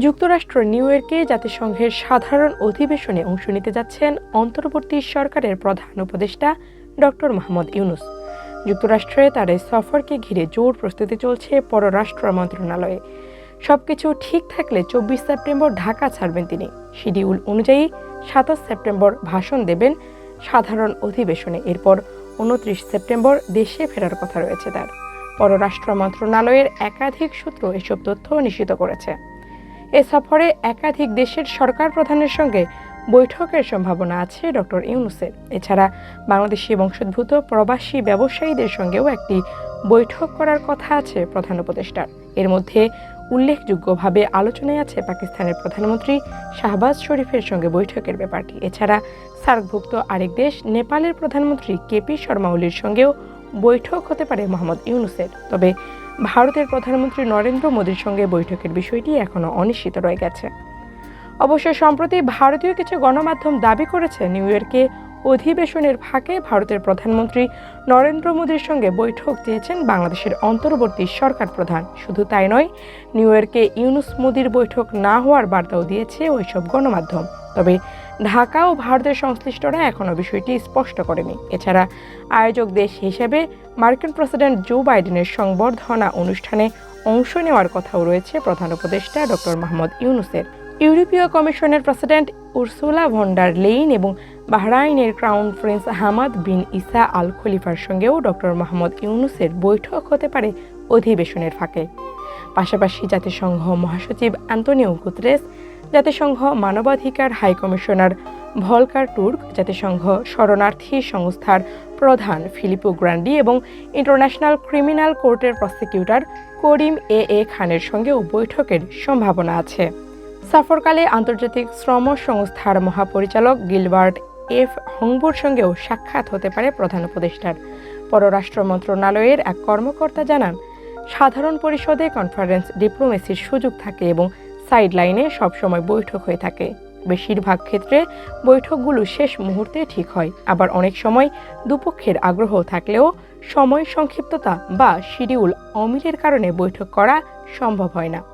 যুক্তরাষ্ট্র নিউ ইয়র্কে জাতিসংঘের সাধারণ অধিবেশনে অংশ নিতে যাচ্ছেন অন্তর্বর্তী সরকারের প্রধান উপদেষ্টা ডক্টর মোহাম্মদ ইউনুস। যুক্তরাষ্ট্রে তার এই সফরকে ঘিরে জোর প্রস্তুতি চলছে পররাষ্ট্র মন্ত্রণালয়ে। সবকিছু ঠিক থাকলে চব্বিশ সেপ্টেম্বর ঢাকা ছাড়বেন তিনি। শিডিউল অনুযায়ী সাতাশ সেপ্টেম্বর ভাষণ দেবেন সাধারণ অধিবেশনে। এরপর উনত্রিশ সেপ্টেম্বর দেশে ফেরার কথা রয়েছে তার। পররাষ্ট্র মন্ত্রণালয়ের একাধিক সূত্র এসব তথ্য নিশ্চিত করেছে। এ সফরে একাধিক দেশের সরকার প্রধানের সঙ্গে বৈঠকের সম্ভাবনা আছে ডক্টর ইউনুসের। এছাড়া বাংলাদেশি বংশোদ্ভূত প্রবাসী ব্যবসায়ীদের সঙ্গেও একটি বৈঠক করার কথা আছে প্রধান উপদেষ্টার। এর মধ্যে উল্লেখযোগ্যভাবে আলোচনায় আছে পাকিস্তানের প্রধানমন্ত্রী শাহবাজ শরীফের সঙ্গে বৈঠকের ব্যাপারটি। এছাড়া সার্কভুক্ত আরেক দেশ নেপালের প্রধানমন্ত্রী কেপি শর্মা ওলির সঙ্গেও বৈঠক হতে পারে মোহাম্মদ ইউনুসের। তবে ভারতের প্রধানমন্ত্রী নরেন্দ্র মোদীর সঙ্গে বৈঠকের বিষয়টি এখনও অনিশ্চিত রয়ে গেছে। অবশ্য সম্প্রতি ভারতীয় কিছু গণমাধ্যম দাবি করেছে, নিউ ইয়র্কে অধিবেশনের ফাঁকে ভারতের প্রধানমন্ত্রী নরেন্দ্র মোদীর সঙ্গে বৈঠক চেয়েছেন বাংলাদেশের অন্তর্বর্তী সরকার প্রধান। শুধু তাই নয়, নিউ ইয়র্কে ইউনুস মোদীর বৈঠক না হওয়ার বার্তাও দিয়েছে ওইসব গণমাধ্যম। তবে ঢাকা ও ভারতের সংশ্লিষ্টরা এখনও বিষয়টি স্পষ্ট করেনি। এছাড়া আয়োজক দেশ হিসেবে মার্কিন প্রেসিডেন্ট জো বাইডেনের সংবর্ধনা অনুষ্ঠানে অংশ নেওয়ার কথাও রয়েছে প্রধান উপদেষ্টা ডক্টর মোহাম্মদ ইউনুসের। ইউরোপীয় কমিশনের প্রেসিডেন্ট উর্সুলা ভন্ডার লেইন এবং বাহরাইনের crown prince Hamad bin Isa Al খলিফার সঙ্গেও ডক্টর মোহাম্মদ ইউনুসের বৈঠক হতে পারে অধিবেশনের ফাঁকে। পাশাপাশি জাতিসংঘ মহাসচিব অ্যান্তনিও গুতরেস, জাতিসংঘ মানবাধিকার হাই কমিশনার ভলকার টুর্ক, জাতিসংঘ শরণার্থী সংস্থার প্রধান ফিলিপো গ্র্যান্ডি এবং ইন্টারন্যাশনাল ক্রিমিনাল কোর্টের প্রসিকিউটর করিম এ এ খানের সঙ্গেও বৈঠকের সম্ভাবনা আছে। সফরকালে আন্তর্জাতিক শ্রম সংস্থার মহাপরিচালক গিলবার্ট এফ. হংবুর সঙ্গেও সাক্ষাৎ হতে পারে প্রধান উপদেষ্টার। পররাষ্ট্র মন্ত্রণালয়ের এক কর্মকর্তা জানান, সাধারণ পরিষদে কনফারেন্স ডিপ্লোমেসির সুযোগ থাকে এবং সাইডলাইনে সবসময় বৈঠক হয়ে থাকে। বেশিরভাগ ক্ষেত্রে বৈঠকগুলো শেষ মুহূর্তে ঠিক হয়, আবার অনেক সময় দুপক্ষের আগ্রহ থাকলেও সময় সংক্ষিপ্ততা বা শিডিউল অমিলের কারণে বৈঠক করা সম্ভব হয় না।